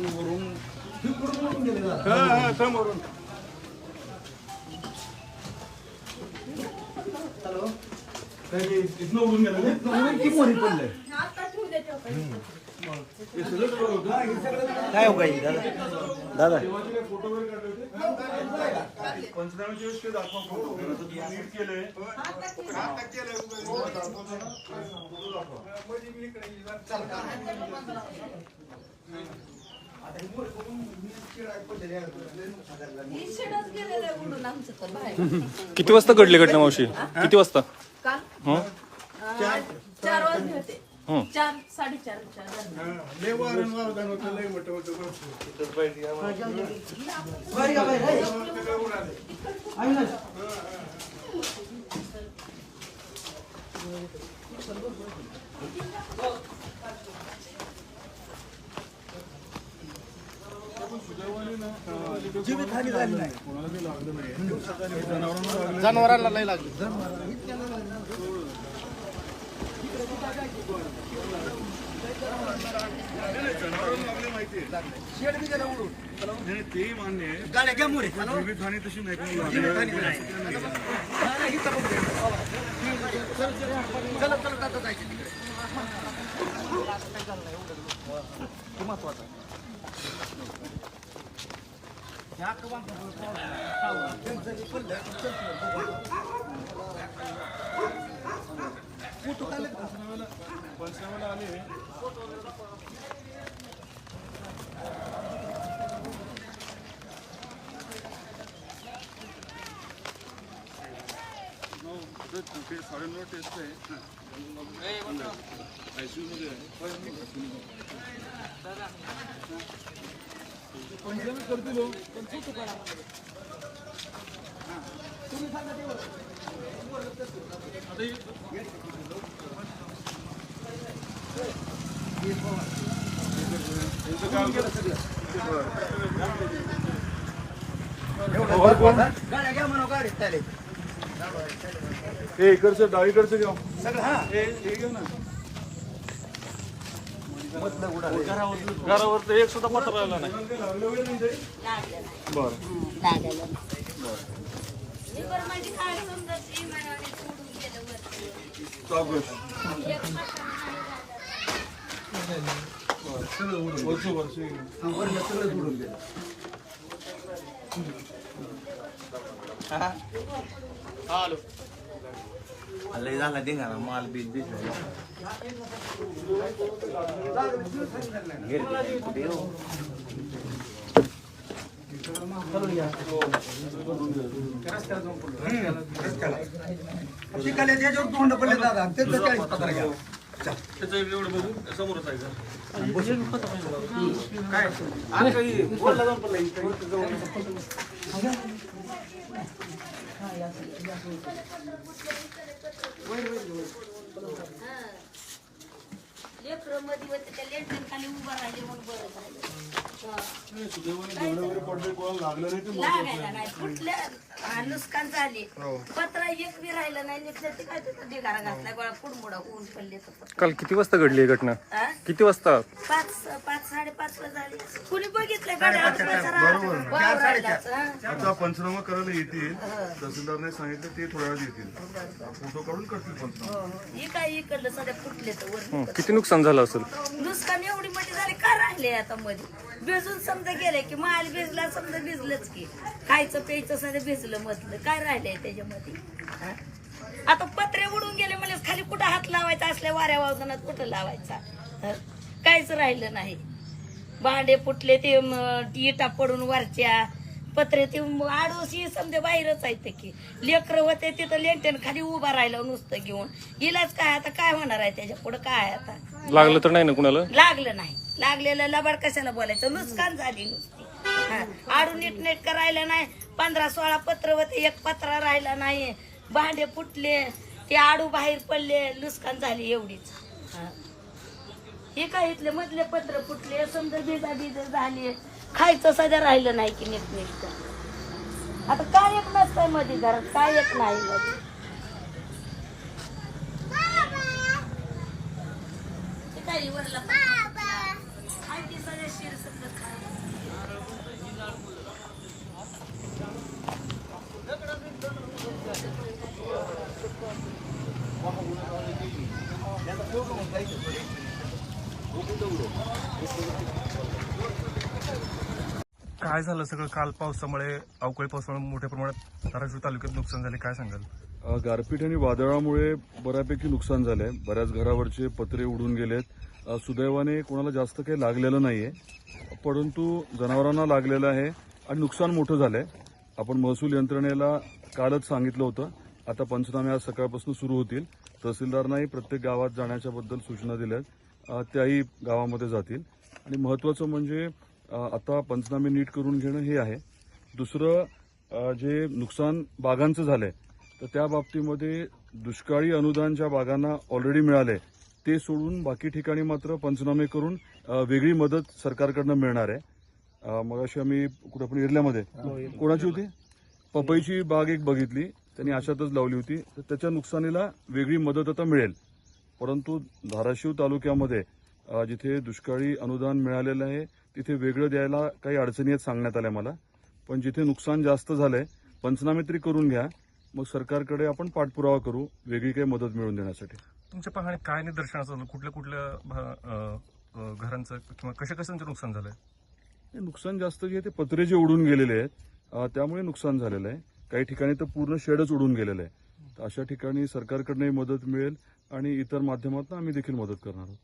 इकडून वरून. हा हा समोरून. हॅलो. काय हे हो काही. दादा. दादा. तेव्हाचे किती वाजता घडली घटना मावशी? किती वाजता? हं? चार वाजले होते. हं. चार साडेचार चार दरम्यान. लय वारण वावदान होतं, लय मोठं होतं बरं. तिथंच पाहिजे आम्हाला. बाहेर या, बाहेर, बाहेर. अविनाश. जीवितहानी झाली नाही जनावरांना लय लागली लागले शेड बी गेला उडून नाही, मान्य आहे गाड्या घ्या मोरे जीवितहानी तशी नाही पण जीवितहानी नाही. नाही, इथं बघ. चला चला आता जायचं तिकडे महत्वाचं आहे. पंचनामाला आले साडे नऊ टेस्ट आहे आयसीयूमध्ये आहे त्याले हे इकडचं डावीकडचं घ्या सगळं हा हे घ्या ना. घरावर तर एक सुद्धा पत्र राहिला नाही काही लागलं वगैरे नाही ते? लागलं नाही. बरं लागलं काय ती झालं. हा, लय झाला धिंगाणा माल बीज बीज शिकायला त्याच्यावर तोंड पडले. दादा त्यांचं चाळीस पत्र घ्या त्याचं एवढं बघू समोरच आहे का? लेकरं मध्ये होते त्या लेंटन खाली उभं राहिले म्हणून बरं झालं. नाही, लागायला कुठल्या हा, नुकसान झाले. पत्रा एक बी राहिलं नाही ते काय तिथं ढिगारा घातला गोळा फुडमुडा होऊन पडले तर पत्र. काल किती वाजता घडली ही घटना हा? किती वाजता पाच पाच साडेपाच ला झाले कुणी बघितलं हा. आता पंचनामा करायला येतील तहसीलदारने सांगितलं ते थोड्या वेळात येतील. फोटो काढून करतील पंचनामा. हे काय इकडलं सध्या फुटले तर वर. हं, किती नुकसान झालं असेल? नुकसान एवढी मोठी झाली का राहिले आता मध्ये? भिजून समजा गेले की माल भिजला समजा भिजलंच की. खायचं प्यायचं सध्या भिजलं मधलं. काय राहिलंय त्याच्यामध्ये? हा? आता पत्रे उडून गेले म्हणजे खाली कुठं हात लावायचा? असल्या वाऱ्या वाजनात कुठं लावायचा? हा? काहीच राहिलं नाही. भांडे फुटले ते इटा पडून वरच्या पत्रे ते आडोशी समजे बाहेरच आहेत की. लेकरं होते तिथं लेंटेन खाली उभा राहिलं नुसतं घेऊन. इलाज काय आता काय होणार आहे त्याच्या पुढं काय आता? लागलं तर नाही ना कुणाला? लागलं नाही. लागलेलं लबाड कशाला बोलायचं? नुकसान झाली नुसती. हा. आडू नीट नेट करायला नाही. पंधरा सोळा पत्र होते एक पत्रा राहिला नाही. भांडे फुटले ते आडू बाहेर पडले नुकसान झाली एवढीच. हा. काय इथले मधले पत्र फुटले समजा बिजा बिज झाली. खायचं सध्या राहिलं नाही की नीट नीट. आता काय एक नसतंयमध्ये घरात काय एक नाही मध्ये काय वरला काय झालं सगळं काल पावसामुळे अवकाळी पावसामुळे मोठ्या प्रमाणात धाराशिव तालुक्यात नुकसान झाले काय सांगाल? अ, गारपीट आणि वादळामुळे बऱ्यापैकी नुकसान झालंय बऱ्याच घरावरचे पत्रे उडून गेलेत. अ, सुदैवाने कोणाला जास्त काही लागलेलं नाहीये. परंतु जनावरांना लागलेलं आहे आणि नुकसान मोठं झालंय. आपण महसूल यंत्रणेला कालच सांगितलं होतं. आता पंचनामे आज सकाळपासून सुरू होतील. तहसीलदारांनाही प्रत्येक गावात जाण्याच्याबद्दल सूचना दिल्यात. अ, त्याही गावामध्ये जातील. आणि महत्वाचं म्हणजे आता पंचनामे नीट करून घेणं हे आहे. दुसरं जे नुकसान बागांचं झालंय तर त्या बाबतीमध्ये दुष्काळी अनुदान ज्या बागांना ऑलरेडी मिळाले ते सोडून बाकी ठिकाणी मात्र पंचनामे करून वेगळी मदत सरकारकडनं मिळणार आहे. मग अशी आम्ही कुठं आपण एरल्यामध्ये कोणाची होती? पपईची बाग एक बघितली त्यांनी अशातच लावली होती. तर त्याच्या नुकसानीला वेगळी मदत आता मिळेल. परंतु धाराशिव तालुक्यामध्ये जिथे दुष्काळी अनुदान मिळालेलं आहे तिथे वेगळं द्यायला काही अडचणी आहेत सांगण्यात आल्या मला. पण जिथे नुकसान जास्त झालंय पंचनामे तरी करून घ्या. मग सरकारकडे आपण पाठपुरावा करू वेगळी काही मदत मिळवून देण्यासाठी. तुमच्या पाहणे काय निदर्शनाचं आलं? कुठल्या कुठल्या घरांचं किंवा कशा कशांचं नुकसान झालंय? नुकसान जास्त जे ते पत्रे जे उडून गेलेले आहेत त्यामुळे नुकसान झालेलं आहे. काही ठिकाणी तर पूर्ण शेडच उडून गेलेलं आहे. तर अशा ठिकाणी सरकारकडनंही मदत मिळेल आणि इतर माध्यमातून आम्ही देखील मदत करणार आहोत.